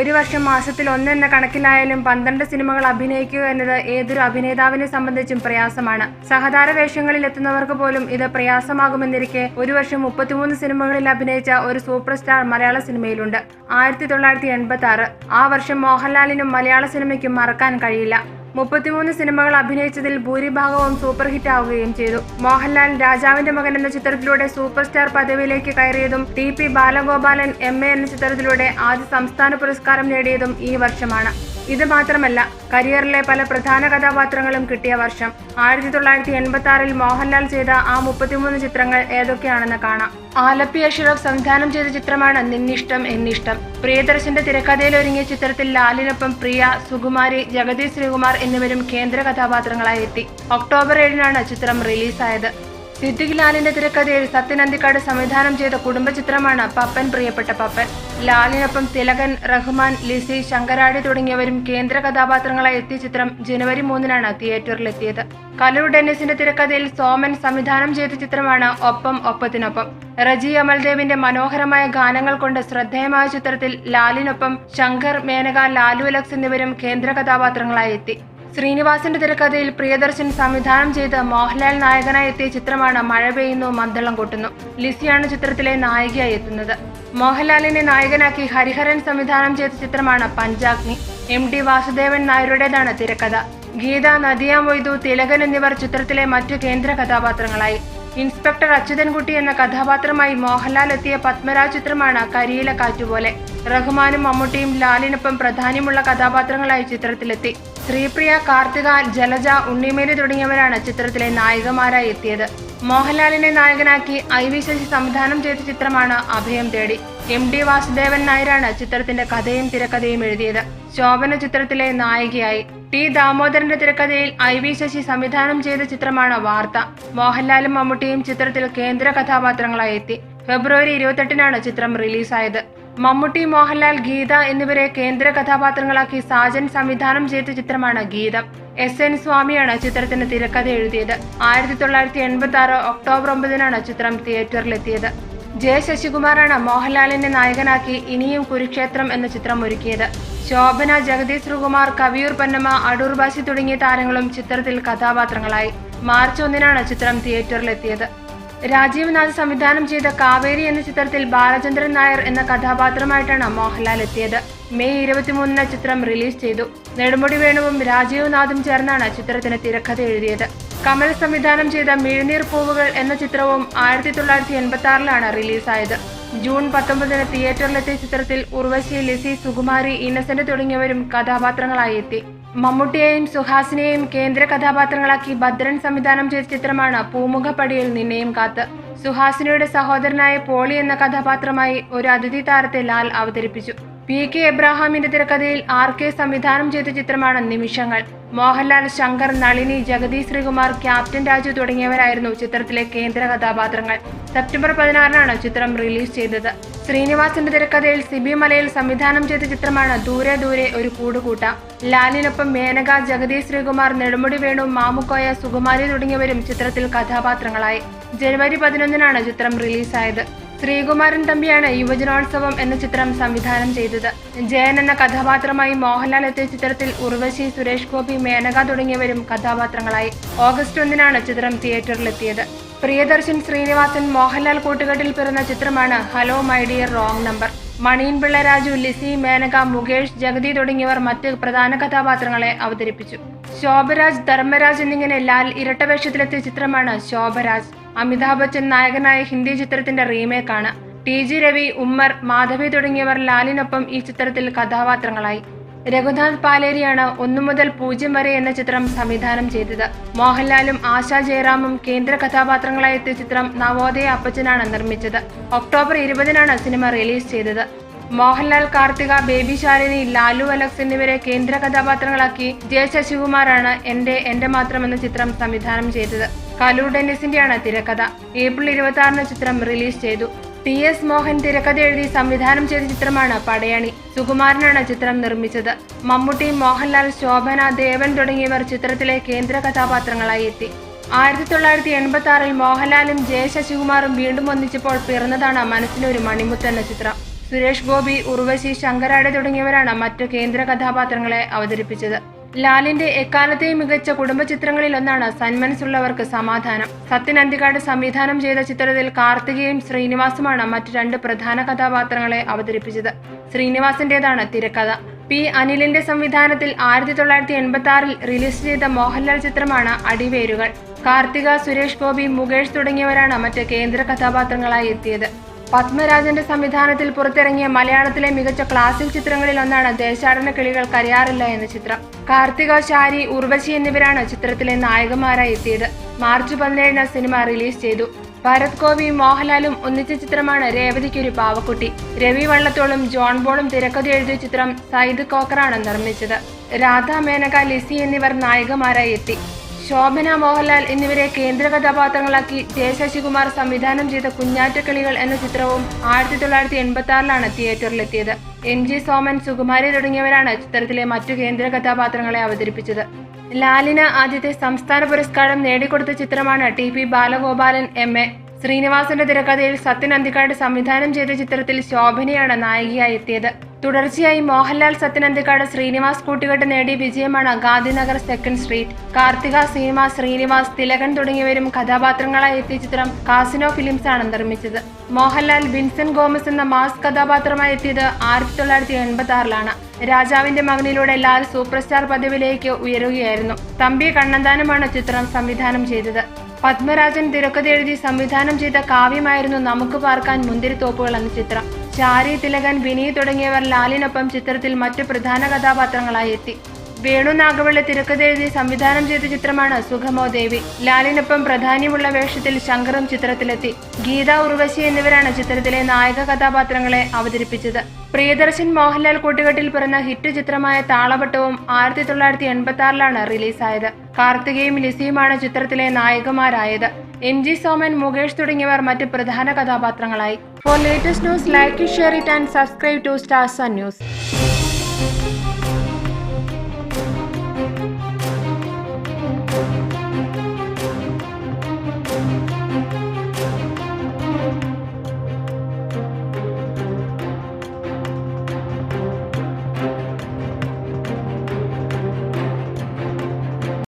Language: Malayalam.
ഒരു വർഷം മാസത്തിൽ ഒന്നെന്ന കണക്കിലായാലും പന്ത്രണ്ട് സിനിമകൾ അഭിനയിക്കുക എന്നത് ഏതൊരു അഭിനേതാവിനെ സംബന്ധിച്ചും പ്രയാസമാണ്. സഹതാര വേഷങ്ങളിൽ എത്തുന്നവർക്ക് പോലും ഇത് പ്രയാസമാകുമെന്നിരിക്കെ ഒരു വർഷം മുപ്പത്തിമൂന്ന് സിനിമകളിൽ അഭിനയിച്ച ഒരു സൂപ്പർ സ്റ്റാർ മലയാള സിനിമയിലുണ്ട്. ആയിരത്തി തൊള്ളായിരത്തി എൺപത്തി ആറ് ആ വർഷം മോഹൻലാലിനും മലയാള സിനിമയ്ക്കും മറക്കാൻ കഴിയില്ല. മുപ്പത്തിമൂന്ന് സിനിമകൾ അഭിനയിച്ചതിൽ ഭൂരിഭാഗവും സൂപ്പർ ഹിറ്റ് ആവുകയും ചെയ്തു. മോഹൻലാൽ രാജാവിന്റെ മകൻ എന്ന ചിത്രത്തിലൂടെ സൂപ്പർ സ്റ്റാർ പദവിയിലേക്ക് കയറിയതും ടി പി ബാലഗോപാലൻ എ എന്ന ചിത്രത്തിലൂടെ ആദ്യ സംസ്ഥാന പുരസ്കാരം നേടിയതും ഈ വർഷമാണ്. ഇത് മാത്രമല്ല കരിയറിലെ പല പ്രധാന കഥാപാത്രങ്ങളും കിട്ടിയ വർഷം ആയിരത്തി തൊള്ളായിരത്തി എൺപത്തി ആറിൽ മോഹൻലാൽ ചെയ്ത ആ മുപ്പത്തിമൂന്ന് ചിത്രങ്ങൾ ഏതൊക്കെയാണെന്ന് കാണാം. ആലപ്പി അഷ്റഫ് സംവിധാനം ചെയ്ത ചിത്രമാണ് നിന്നിഷ്ടം എന്നിഷ്ടം. പ്രിയദർശന്റെ തിരക്കഥയിൽ ഒരുങ്ങിയ ചിത്രത്തിൽ ലാലിനൊപ്പം പ്രിയ സുകുമാരി ജഗദീഷ് ശ്രീകുമാർ എന്നിവരും കേന്ദ്ര കഥാപാത്രങ്ങളായി എത്തി. ഒക്ടോബർ ഏഴിനാണ് ചിത്രം റിലീസായത്. സിദ്ദിഖ് തിരക്കഥയിൽ സത്യൻ അന്തിക്കാട് സംവിധാനം ചെയ്ത കുടുംബ ചിത്രമാണ് പപ്പൻ പ്രിയപ്പെട്ട പപ്പൻ. ലാലിനൊപ്പം തിലകൻ റഹ്മാൻ ലിസി ശങ്കരാടി തുടങ്ങിയവരും കേന്ദ്ര കഥാപാത്രങ്ങളായി എത്തിയ ചിത്രം ജനുവരി മൂന്നിനാണ് തിയേറ്ററിലെത്തിയത്. കലൂർ ഡെന്നിസിന്റെ തിരക്കഥയിൽ സോമൻ സംവിധാനം ചെയ്ത ചിത്രമാണ് ഒപ്പം ഒപ്പത്തിനൊപ്പം. റജി അമൽദേവിന്റെ മനോഹരമായ ഗാനങ്ങൾ കൊണ്ട് ശ്രദ്ധേയമായ ചിത്രത്തിൽ ലാലിനൊപ്പം ശങ്കർ മേനക ലാലു അലക്സ് എന്നിവരും കേന്ദ്ര കഥാപാത്രങ്ങളായി എത്തി. ശ്രീനിവാസന്റെ തിരക്കഥയിൽ പ്രിയദർശൻ സംവിധാനം ചെയ്ത് മോഹൻലാൽ നായകനായി എത്തിയ ചിത്രമാണ് മഴ പെയ്യുന്നു മദ്ദളം കൊട്ടുന്നു ലിസിയാണ് ചിത്രത്തിലെ നായികയായി എത്തുന്നത്. മോഹൻലാലിനെ നായകനാക്കി ഹരിഹരൻ സംവിധാനം ചെയ്ത ചിത്രമാണ് പഞ്ചാഗ്നി. എം ഡി വാസുദേവൻ നായരുടേതാണ് തിരക്കഥ. ഗീത നദിയ മൊയ്തു തിലകൻ എന്നിവർ ചിത്രത്തിലെ മറ്റു കേന്ദ്ര കഥാപാത്രങ്ങളായി. ഇൻസ്പെക്ടർ അച്യുതൻകുട്ടി എന്ന കഥാപാത്രമായി മോഹൻലാൽ എത്തിയ പത്മരാജ് ചിത്രമാണ് കരിയില കാറ്റുപോലെ. റഹ്മാനും മമ്മൂട്ടിയും ലാലിനൊപ്പം പ്രധാനമുള്ള കഥാപാത്രങ്ങളായി ചിത്രത്തിലെത്തി. ശ്രീപ്രിയ കാർത്തിക ജലജ ഉണ്ണിമേരി തുടങ്ങിയവരാണ് ചിത്രത്തിലെ നായികമാരായി എത്തിയത്. മോഹൻലാലിനെ നായകനാക്കി ഐ വി ശശി സംവിധാനം ചെയ്ത ചിത്രമാണ് അഭയം തേടി. എം ഡി വാസുദേവൻ നായരാണ് ചിത്രത്തിന്റെ കഥയും തിരക്കഥയും എഴുതിയത്. ശോഭന ചിത്രത്തിലെ നായികയായി. ടി ദാമോദരന്റെ തിരക്കഥയിൽ ഐ വി ശശി സംവിധാനം ചെയ്ത ചിത്രമാണ് വാർത്ത. മോഹൻലാലും മമ്മൂട്ടിയും ചിത്രത്തിൽ കേന്ദ്ര കഥാപാത്രങ്ങളായി എത്തി. ഫെബ്രുവരി ഇരുപത്തെട്ടിനാണ് ചിത്രം റിലീസായത്. മമ്മൂട്ടി മോഹൻലാൽ ഗീത എന്നിവരെ കേന്ദ്ര കഥാപാത്രങ്ങളാക്കി സാജൻ സംവിധാനം ചെയ്ത ചിത്രമാണ് ഗീതം. എസ്. എൻ. സ്വാമിയാണ് ചിത്രത്തിന് തിരക്കഥ എഴുതിയത്. ആയിരത്തി തൊള്ളായിരത്തി എൺപത്തി ആറ് ഒക്ടോബർ ഒമ്പതിനാണ് ചിത്രം തിയേറ്ററിലെത്തിയത്. ജെ. ശശികുമാറാണ് മോഹൻലാലിനെ നായകനാക്കി ഇനിയും കുരുക്ഷേത്രം എന്ന ചിത്രം ഒരുക്കിയത്. ശോഭന ജഗദീഷ് ശ്രീകുമാർ കവിയൂർ പന്നമ്മ അടൂർ തുടങ്ങിയ താരങ്ങളും ചിത്രത്തിൽ കഥാപാത്രങ്ങളായി. മാർച്ച് ഒന്നിനാണ് ചിത്രം തിയേറ്ററിലെത്തിയത്. രാജീവ് നാഥ് സംവിധാനം ചെയ്ത കാവേരി എന്ന ചിത്രത്തിൽ ബാലചന്ദ്രൻ നായർ എന്ന കഥാപാത്രമായിട്ടാണ് മോഹൻലാൽ എത്തിയത്. മെയ് ഇരുപത്തിമൂന്നിന് ചിത്രം റിലീസ് ചെയ്തു. നെടുമുടി വേണുവും രാജീവ് നാഥും ചേർന്നാണ് ചിത്രത്തിന് തിരക്കഥ എഴുതിയത്. കമൽ സംവിധാനം ചെയ്ത മിഴുനീർ പൂവുകൾ എന്ന ചിത്രവും ആയിരത്തി തൊള്ളായിരത്തി എൺപത്തി ആറിലാണ് റിലീസായത്. ജൂൺ പത്തൊമ്പതിന് തിയേറ്ററിലെത്തിയ ചിത്രത്തിൽ ഉർവശി ലിസി സുകുമാരി ഇന്നസെന്റ് തുടങ്ങിയവരും കഥാപാത്രങ്ങളായി എത്തി. മമ്മൂട്ടിയെയും സുഹാസിനെയും കേന്ദ്ര കഥാപാത്രങ്ങളാക്കി ഭദ്രൻ സംവിധാനം ചെയ്ത ചിത്രമാണ് പൂമുഖപ്പടിയിൽ നിന്നെയും കാത്ത്. സുഹാസിനയുടെ സഹോദരനായ പോളി എന്ന കഥാപാത്രമായി ഒരു അതിഥി താരത്തെ ലാൽ അവതരിപ്പിച്ചു. പി കെ എബ്രാഹാമിന്റെ തിരക്കഥയിൽ ആർ കെ സംവിധാനം ചെയ്ത ചിത്രമാണ് നിമിഷങ്ങൾ. മോഹൻലാൽ ശങ്കർ നളിനി ജഗതി ശ്രീകുമാർ ക്യാപ്റ്റൻ രാജു തുടങ്ങിയവരായിരുന്നു ചിത്രത്തിലെ കേന്ദ്ര കഥാപാത്രങ്ങൾ. സെപ്റ്റംബർ പതിനാറിനാണ് ചിത്രം റിലീസ് ചെയ്തത്. ശ്രീനിവാസിന്റെ തിരക്കഥയിൽ സിബി മലയിൽ സംവിധാനം ചെയ്ത ചിത്രമാണ് ദൂരെ ദൂരെ ഒരു കൂടുകൂട്ട. ലാലിനൊപ്പം മേനക ജഗതി ശ്രീകുമാർ നെടുമുടി വേണു മാമുക്കോയ സുകുമാരി തുടങ്ങിയവരും ചിത്രത്തിൽ കഥാപാത്രങ്ങളായി. ജനുവരി പതിനൊന്നിനാണ് ചിത്രം റിലീസായത്. ശ്രീകുമാരൻ തമ്പിയാണ് യുവജനോത്സവം എന്ന ചിത്രം സംവിധാനം ചെയ്തത്. ജയൻ എന്ന കഥാപാത്രമായി മോഹൻലാൽ എത്തിയ ചിത്രത്തിൽ ഉർവശി സുരേഷ് ഗോപി മേനക തുടങ്ങിയവരും കഥാപാത്രങ്ങളായി. ഓഗസ്റ്റ് ഒന്നിനാണ് ചിത്രം തിയേറ്ററിലെത്തിയത്. പ്രിയദർശൻ ശ്രീനിവാസൻ മോഹൻലാൽ കൂട്ടുകെട്ടിൽ പിറന്ന ചിത്രമാണ് hello my dear wrong number. Maniyan Pillai Raju Lissy Menaka Mukesh Jagathy തുടങ്ങിയവർ മറ്റ് പ്രധാന കഥാപാത്രങ്ങളെ അവതരിപ്പിച്ചു. ശോഭരാജ് ധർമ്മരാജ് എന്നിങ്ങനെ ലാൽ ഇരട്ടവേഷത്തിലെത്തിയ ചിത്രമാണ് ശോഭരാജ്. അമിതാഭ് ബച്ചൻ നായകനായ ഹിന്ദി ചിത്രത്തിന്റെ റീമേക്കാണ്. ടി ജി രവി ഉമ്മർ മാധവി തുടങ്ങിയവർ ലാലിനൊപ്പം ഈ ചിത്രത്തിൽ കഥാപാത്രങ്ങളായി. രഘുനാഥ് പാലേരിയാണ് ഒന്നു മുതൽ പൂജ്യം വരെ എന്ന ചിത്രം സംവിധാനം ചെയ്തത്. മോഹൻലാലും ആശാ ജയറാമും കേന്ദ്ര കഥാപാത്രങ്ങളായി എത്തിയ ചിത്രം നവോദയ അപ്പച്ചനാണ് നിർമ്മിച്ചത്. ഒക്ടോബർ ഇരുപതിനാണ് സിനിമ റിലീസ് ചെയ്തത്. മോഹൻലാൽ കാർത്തിക ബേബി ശാലിനി ലാലു അലക്സ് എന്നിവരെ കേന്ദ്ര കഥാപാത്രങ്ങളാക്കി. ജെ ശശികുമാറാണ് എന്റെ എന്റെ മാത്രം എന്ന ചിത്രം സംവിധാനം ചെയ്തത്. കലൂർ ഡെന്നിസിന്റെയാണ് തിരക്കഥ. ഏപ്രിൽ ഇരുപത്തി ആറിന് ചിത്രം റിലീസ് ചെയ്തു. ടി എസ് മോഹൻ തിരക്കഥ എഴുതി സംവിധാനം ചെയ്ത ചിത്രമാണ് പടയണി. സുകുമാരനാണ് ചിത്രം നിർമ്മിച്ചത്. മമ്മൂട്ടി മോഹൻലാൽ ശോഭന ദേവൻ തുടങ്ങിയവർ ചിത്രത്തിലെ കേന്ദ്ര കഥാപാത്രങ്ങളായി എത്തി. ആയിരത്തി തൊള്ളായിരത്തി എൺപത്തി ആറിൽ മോഹൻലാലും ജയ ശശികുമാറും വീണ്ടും ഒന്നിച്ചപ്പോൾ പിറന്നതാണ് മനസ്സിലൊരു മണിമുത്ത് എന്ന ചിത്രം. സുരേഷ് ഗോപി ഉർവശി ശങ്കരാടെ തുടങ്ങിയവരാണ് മറ്റു കേന്ദ്ര കഥാപാത്രങ്ങളെ അവതരിപ്പിച്ചത്. ലാലിന്റെ എക്കാലത്തെയും മികച്ച കുടുംബ ചിത്രങ്ങളിൽ ഒന്നാണ് സന്മനസ്സുള്ളവർക്ക് സമാധാനം. സത്യൻ അന്തികാട് സംവിധാനം ചെയ്ത ചിത്രത്തിൽ കാർത്തികയും ശ്രീനിവാസുമാണ് മറ്റ് രണ്ട് പ്രധാന കഥാപാത്രങ്ങളെ അവതരിപ്പിച്ചത്. ശ്രീനിവാസിന്റേതാണ് തിരക്കഥ. പി. അനിലിന്റെ സംവിധാനത്തിൽ ആയിരത്തി തൊള്ളായിരത്തി എൺപത്തി ആറിൽ റിലീസ് ചെയ്ത മോഹൻലാൽ ചിത്രമാണ് അടിവേരുകൾ. കാർത്തിക സുരേഷ് ഗോപി മുകേഷ് തുടങ്ങിയവരാണ് മറ്റ് കേന്ദ്ര കഥാപാത്രങ്ങളായി എത്തിയത്. പത്മരാജന്റെ സംവിധാനത്തിൽ പുറത്തിറങ്ങിയ മലയാളത്തിലെ മികച്ച ക്ലാസിക് ചിത്രങ്ങളിൽ ഒന്നാണ് ദേശാടന കിളികൾ കരയാറില്ല എന്ന ചിത്രം. കാർത്തിക ശാരി ഉർവശി എന്നിവരാണ് ചിത്രത്തിലെ നായകന്മാരായി എത്തിയത്. മാർച്ച് പതിനേഴിന് സിനിമ റിലീസ് ചെയ്തു. ഭരത് ഗോപി മോഹൻലാലും ഒന്നിച്ച ചിത്രമാണ് രേവതിക്കൊരു പാവക്കുട്ടി. രവി വള്ളത്തോളും ജോൺ ബോളും തിരക്കഥ എഴുതിയ ചിത്രം സയ്യിദ് കോക്കറാണ് നിർമ്മിച്ചത്. രാധ മേനക ലിസി എന്നിവർ നായകന്മാരായി എത്തി. ശോഭന മോഹൻലാൽ എന്നിവരെ കേന്ദ്ര കഥാപാത്രങ്ങളാക്കി ജെ ശശികുമാർ സംവിധാനം ചെയ്ത കുഞ്ഞാറ്റക്കിളികൾ എന്ന ചിത്രവും ആയിരത്തി തൊള്ളായിരത്തി എൺപത്തി ആറിലാണ് തിയേറ്ററിലെത്തിയത്. എം ജി സോമൻ സുകുമാരി തുടങ്ങിയവരാണ് ചിത്രത്തിലെ മറ്റു കേന്ദ്ര കഥാപാത്രങ്ങളെ അവതരിപ്പിച്ചത്. ലാലിന് ആദ്യത്തെ സംസ്ഥാന പുരസ്കാരം നേടിക്കൊടുത്ത ചിത്രമാണ് T P Balagopalan M A. ശ്രീനിവാസന്റെ തിരക്കഥയിൽ സത്യൻ അന്തിക്കാട് സംവിധാനം ചെയ്ത ചിത്രത്തിൽ ശോഭനയാണ് നായികയായി എത്തിയത്. തുടർച്ചയായി മോഹൻലാൽ സത്യനന്ദിക്കാട് ശ്രീനിവാസ് കൂട്ടുകെട്ട് നേടിയ വിജയമാണ് ഗാന്ധിനഗർ സെക്കൻഡ് സ്ട്രീറ്റ്. കാർത്തിക സീമ ശ്രീനിവാസ് തിലകൻ തുടങ്ങിയവരും കഥാപാത്രങ്ങളായി എത്തിയ ചിത്രം കാസിനോ ഫിലിംസ് ആണ് നിർമ്മിച്ചത്. മോഹൻലാൽ വിൻസെന്റ് ഗോമസ് എന്ന മാസ് കഥാപാത്രമായി എത്തിയത് ആയിരത്തി തൊള്ളായിരത്തി എൺപത്തി ആറിലാണ് രാജാവിന്റെ മകനിലൂടെ ലാൽ സൂപ്പർ സ്റ്റാർ പദവിയിലേക്ക് ഉയരുകയായിരുന്നു. തമ്പി കണ്ണന്താനമാണ് ചിത്രം സംവിധാനം ചെയ്തത്. പത്മരാജൻ തിരക്കഥ എഴുതി സംവിധാനം ചെയ്ത കാവ്യമായിരുന്നു നമുക്ക് പാർക്കാൻ മുന്തിരിത്തോപ്പുകൾ എന്ന ചിത്രം. ചാരി തിലകൻ വിനീത് തുടങ്ങിയവർ ലാലിനൊപ്പം ചിത്രത്തിൽ മറ്റു പ്രധാന കഥാപാത്രങ്ങളായി എത്തി വേണു നാഗവള്ളി തിരക്കഥെഴുതി സംവിധാനം ചെയ്ത ചിത്രമാണ് സുഖമോ ദേവി. ലാലിനൊപ്പം പ്രധാന്യമുള്ള വേഷത്തിൽ ശങ്കറും ചിത്രത്തിലെത്തി. ഗീത ഉർവശി എന്നിവരാണ് ചിത്രത്തിലെ നായക കഥാപാത്രങ്ങളെ അവതരിപ്പിച്ചത്. പ്രിയദർശൻ മോഹൻലാൽ കൂട്ടുകെട്ടിൽ പിറന്ന ഹിറ്റ് ചിത്രമായ താളവട്ടവും ആയിരത്തി തൊള്ളായിരത്തി എൺപത്തി ആറിലാണ് റിലീസായത്. കാർത്തികയും ലിസിയുമാണ് ചിത്രത്തിലെ നായകമാരായത് എം ജി സോമൻ മുകേഷ് തുടങ്ങിയവർ മറ്റ് പ്രധാന കഥാപാത്രങ്ങളായി. For latest news like share it and subscribe to stars news